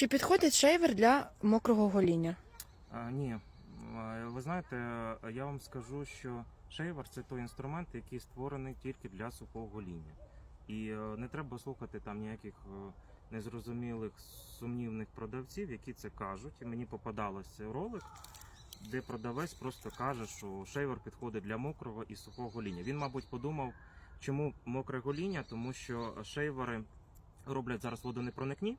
Чи підходить шейвер для мокрого гоління? А, ні. Ви знаєте, е, я вам скажу, що шейвер це той інструмент, який створений тільки для сухого гоління. І е, не треба слухати там ніяких е, незрозумілих сумнівних продавців, які це кажуть. Мені попадалося ролик, де продавець просто каже, що шейвер підходить для мокрого і сухого гоління. Він, мабуть, подумав, чому мокре гоління, тому що шейвери роблять зараз водонепроникні.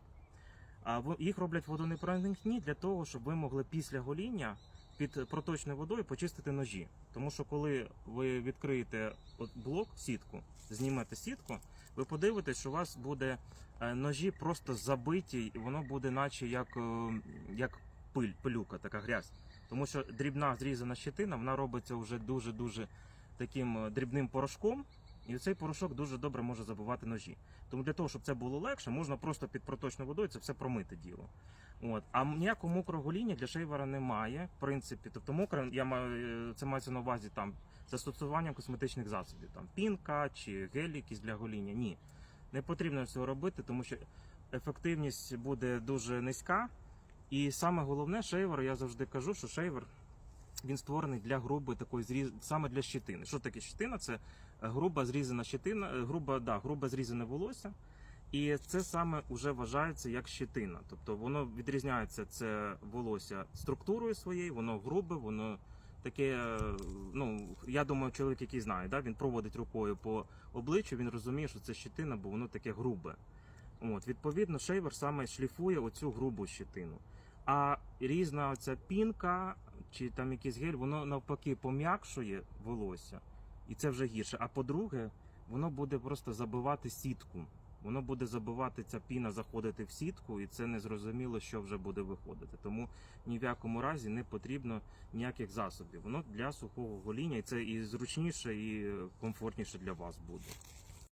Їх роблять водонепроникні для того, щоб ви могли після гоління під проточною водою почистити ножі. Тому що коли ви відкриєте блок, сітку, знімете сітку, ви подивитесь, що у вас буде е, ножі просто забиті, і воно буде, наче як, е, як пиль, пилюка, така грязь. Тому що дрібна зрізана щетина, вона робиться вже дуже-дуже таким е, дрібним порошком, і цей порошок дуже добре може забивати ножі. Тому для того, щоб це було легше, можна просто під проточною водою це все промити діло. От. А ніякого мокрого гоління для шейвера немає, в принципі. Тобто мокре, я маю, е, це мається на увазі там застосуванням косметичних засобів, там пінка чи гель якийсь для гоління. Ні. Не потрібно цього робити, тому що ефективність буде дуже низька. І саме головне, шейвер, я завжди кажу, що шейвер він створений для грубої такої зріз... саме для щетини. Що таке щетина? Це е, груба зрізана щетина, е, груба, да, грубе зрізане волосся. І це саме вже вважається як щетина. Тобто воно відрізняється це волосся структурою своєю, воно грубе, воно таке. е, Ну я думаю, чоловік, який знає, да, він проводить рукою по обличчю, він розуміє, що це щетина, бо воно таке грубе. От, відповідно, шейвер саме шліфує оцю грубу щетину. А різна оця пінка чи там якийсь гель, воно навпаки пом'якшує волосся, і це вже гірше. А по-друге, воно буде просто забивати сітку. Воно буде забивати ця піна, заходити в сітку, і це незрозуміло, що вже буде виходити. Тому ні в якому разі не потрібно ніяких засобів. Воно для сухого гоління, і це і зручніше, і комфортніше для вас буде.